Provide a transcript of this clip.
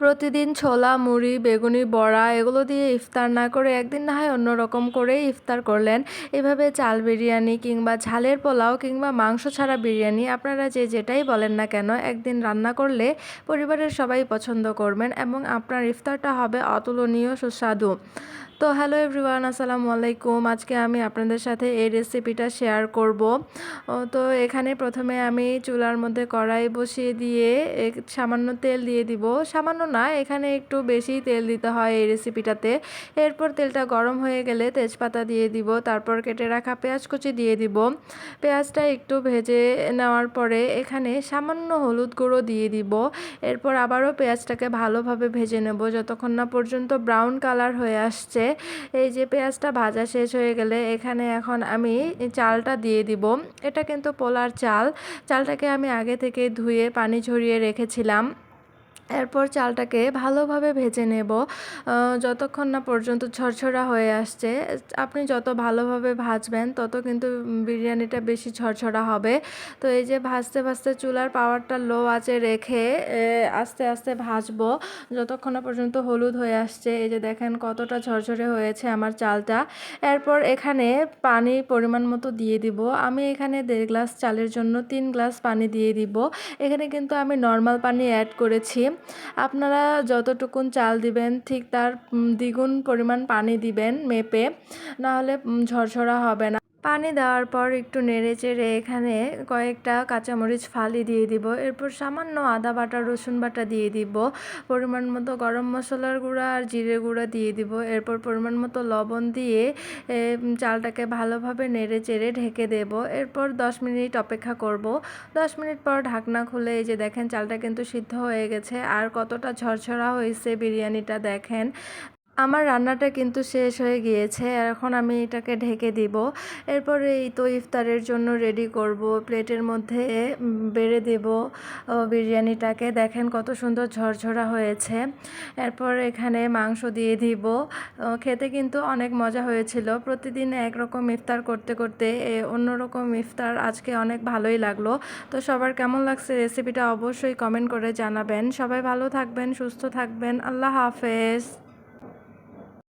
প্রতিদিন ছোলা, মুড়ি, বেগুনি, বড়া এগুলো দিয়ে ইফতার না করে একদিন না হয় অন্যরকম করে ইফতার করলেন। এভাবে চাল বিরিয়ানি কিংবা ঝালের পোলাও কিংবা মাংস ছাড়া বিরিয়ানি আপনারা যে যেটাই বলেন না কেন, একদিন রান্না করলে পরিবারের সবাই পছন্দ করবেন এবং আপনার ইফতারটা হবে অতুলনীয় সুস্বাদু। তো হ্যালো এভরিওয়ান, আসসালামু আলাইকুম। আজকে আমি আপনাদের সাথে এই রেসিপিটা শেয়ার করব। তো এখানে প্রথমে আমি চুলার মধ্যে কড়াই বসিয়ে দিয়ে সামান্য তেল দিয়ে দিব। সামান্য না, এখানে একটু বেশি তেল দিতে হয় এই রেসিপিটাতে এরপর তেলটা গরম হয়ে গেলে তেজপাতা দিয়ে দিব। তারপর কেটে রাখা পেঁয়াজ কুচি দিয়ে দিব। পেঁয়াজটা একটু ভেজে নেওয়ার পরে এখানে সামান্য হলুদ গুঁড়ো দিয়ে দিব। এরপর আবারও পেঁয়াজটাকে ভালোভাবে ভেজে নেব। যতক্ষণ না পর্যন্ত ব্রাউন কালার হয়ে আসছে এই যে পেঁয়াজটা ভাজা শেষ হয়ে গেলে এখানে এখন আমি চালটা দিয়ে দিব। এটা কিন্তু পোলার চাল। চালটাকে আমি আগে থেকে ধুয়ে, পানি ঝরিয়ে রেখেছিলাম। এরপর চালটাকে ভালোভাবে ভেজে নেব। যতক্ষণ না পর্যন্ত ঝরঝরা হয়ে আসছে, আপনি যত ভালোভাবে ভাজবেন, তত কিন্তু বিরিয়ানিটা বেশি ঝরঝরা হবে। তো এই যে ভাজতে ভাজতে চুলার পাওয়ারটা লো আঁচে রেখে আস্তে আস্তে ভাজবো। যতক্ষণ না পর্যন্ত হলুদ হয়ে আসছে, এই যে দেখেন কতটা ঝরঝরে হয়েছে আমার চালটা। এরপর এখানে পানি পরিমাণ মতো দিয়ে দিব। আমি এখানে দেড় গ্লাস চালের জন্য তিন গ্লাস পানি দিয়ে দিব। এখানে কিন্তু আমি নর্মাল পানি অ্যাড করেছি। আপনারা যতটুকুন চাল দিবেন, ঠিক তার দ্বিগুণ পরিমাণ পানি দিবেন মেপে, নাহলে ঝরঝরা হবে না। পানি দেওয়ার পর একটু নেড়ে চেড়ে এখানে কয়েকটা কাঁচামরিচ ফালি দিয়ে দিব। এরপর সামান্য আদা বাটা, রসুন বাটা দিয়ে দিব। পরিমাণ মতো গরম মশলার গুঁড়া আর জিরে গুঁড়া দিয়ে দিব। এরপর পরিমাণ মতো লবণ দিয়ে চালটাকে ভালোভাবে নেড়ে চেড়ে ঢেকে দেব। এরপর দশ মিনিট অপেক্ষা করব। দশ মিনিট পর ঢাকনা খুলে এই যে দেখেন, চালটা কিন্তু সিদ্ধ হয়ে গেছে। আর কতটা ঝরঝরা হয়েছে বিরিয়ানিটা দেখেন। আমার রান্নাটা কিন্তু শেষ হয়ে গিয়েছে এখন আমি এটাকে ঢেকে দিব। এরপর এই তো ইফতারের জন্য রেডি করব। প্লেটের মধ্যে বেড়ে দেব বিরিয়ানিটাকে। দেখেন কত সুন্দর ঝরঝরা হয়েছে। এরপর এখানে মাংস দিয়ে দিব। খেতে কিন্তু অনেক মজা হয়েছিল। প্রতিদিন একরকম ইফতার করতে করতে অন্যরকম ইফতার আজকে অনেক ভালোই লাগল। তো সবার কেমন লাগছে রেসিপিটা অবশ্যই কমেন্ট করে জানাবেন। সবাই ভালো থাকবেন, সুস্থ থাকবেন। আল্লাহ হাফেজ।